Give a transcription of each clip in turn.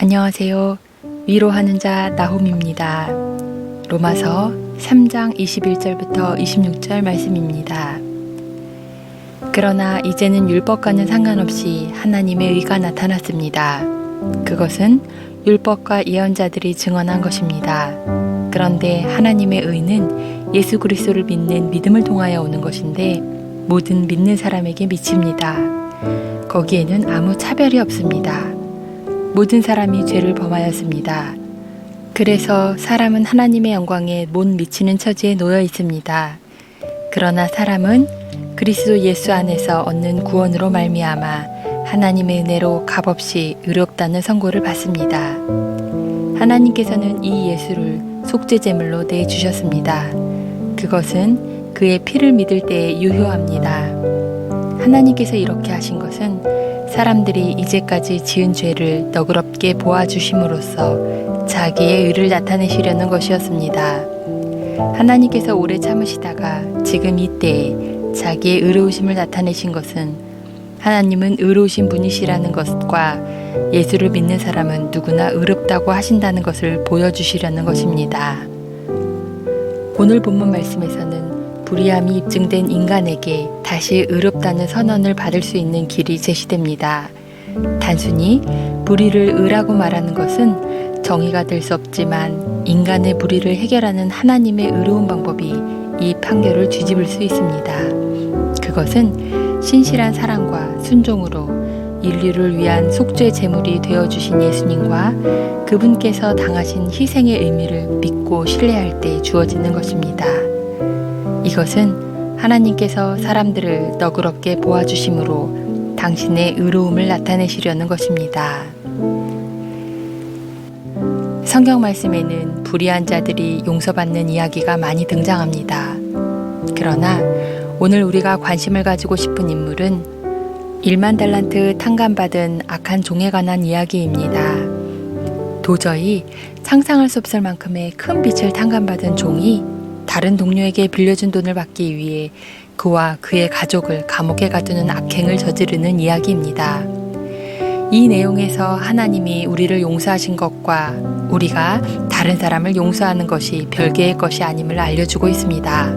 안녕하세요. 위로하는 자 나홈입니다. 로마서 3장 21절부터 26절 말씀입니다. 그러나 이제는 율법과는 상관없이 하나님의 의가 나타났습니다. 그것은 율법과 예언자들이 증언한 것입니다. 그런데 하나님의 의는 예수 그리스도를 믿는 믿음을 통하여 오는 것인데 모든 믿는 사람에게 미칩니다. 거기에는 아무 차별이 없습니다. 모든 사람이 죄를 범하였습니다. 그래서 사람은 하나님의 영광에 못 미치는 처지에 놓여 있습니다. 그러나 사람은 그리스도 예수 안에서 얻는 구원으로 말미암아 하나님의 은혜로 값없이 의롭다는 선고를 받습니다. 하나님께서는 이 예수를 속죄 제물로 내 주셨습니다. 그것은 그의 피를 믿을 때에 유효합니다. 하나님께서 이렇게 하신 것은 사람들이 이제까지 지은 죄를 너그럽게 보아주심으로써 자기의 의를 나타내시려는 것이었습니다. 하나님께서 오래 참으시다가 지금 이때에 자기의 의로우심을 나타내신 것은 하나님은 의로우신 분이시라는 것과 예수를 믿는 사람은 누구나 의롭다고 하신다는 것을 보여주시려는 것입니다. 오늘 본문 말씀에서는 불의함이 입증된 인간에게 다시 의롭다는 선언을 받을 수 있는 길이 제시됩니다. 단순히 불의를 의라고 말하는 것은 정의가 될 수 없지만 인간의 불의를 해결하는 하나님의 의로운 방법이 이 판결을 뒤집을 수 있습니다. 그것은 신실한 사랑과 순종으로 인류를 위한 속죄 제물이 되어 주신 예수님과 그분께서 당하신 희생의 의미를 믿고 신뢰할 때 주어지는 것입니다. 이것은 하나님께서 사람들을 너그럽게 보아주심으로 당신의 의로움을 나타내시려는 것입니다. 성경 말씀에는 불의한 자들이 용서받는 이야기가 많이 등장합니다. 그러나 오늘 우리가 관심을 가지고 싶은 인물은 1만 달란트 탕감받은 악한 종에 관한 이야기입니다. 도저히 상상할 수 없을 만큼의 큰 빚을 탕감받은 종이 다른 동료에게 빌려준 돈을 받기 위해 그와 그의 가족을 감옥에 가두는 악행을 저지르는 이야기입니다. 이 내용에서 하나님이 우리를 용서하신 것과 우리가 다른 사람을 용서하는 것이 별개의 것이 아님을 알려주고 있습니다.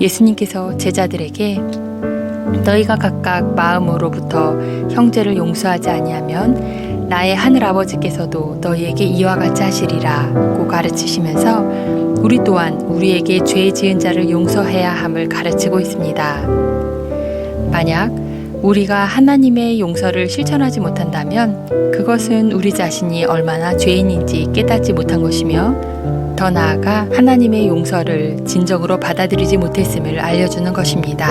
예수님께서 제자들에게 너희가 각각 마음으로부터 형제를 용서하지 아니하면 나의 하늘 아버지께서도 너희에게 이와 같이 하시리라고 가르치시면서 우리 또한 우리에게 죄 지은 자를 용서해야 함을 가르치고 있습니다. 만약 우리가 하나님의 용서를 실천하지 못한다면 그것은 우리 자신이 얼마나 죄인인지 깨닫지 못한 것이며 더 나아가 하나님의 용서를 진정으로 받아들이지 못했음을 알려주는 것입니다.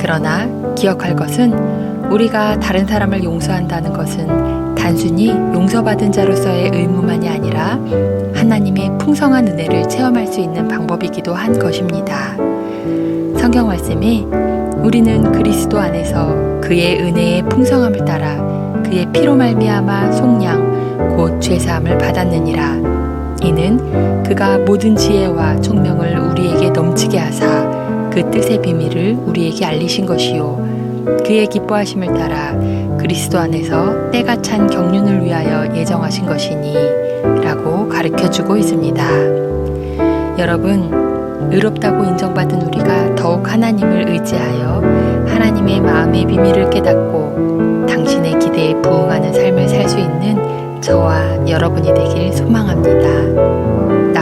그러나 기억할 것은 우리가 다른 사람을 용서한다는 것은 단순히 용서받은 자로서의 의무만이 아니라 하나님의 풍성한 은혜를 체험할 수 있는 방법이기도 한 것입니다. 성경 말씀에 우리는 그리스도 안에서 그의 은혜의 풍성함을 따라 그의 피로 말미암아 속량 곧 죄사함을 받았느니라. 이는 그가 모든 지혜와 총명을 우리에게 넘치게 하사 그 뜻의 비밀을 우리에게 알리신 것이요. 그의 기뻐하심을 따라 그리스도 안에서 때가 찬 경륜을 위하여 예정하신 것이니 라고 가르쳐 주고 있습니다. 여러분, 의롭다고 인정받은 우리가 더욱 하나님을 의지하여 하나님의 마음의 비밀을 깨닫고 당신의 기대에 부응하는 삶을 살 수 있는 저와 여러분이 되길 소망합니다.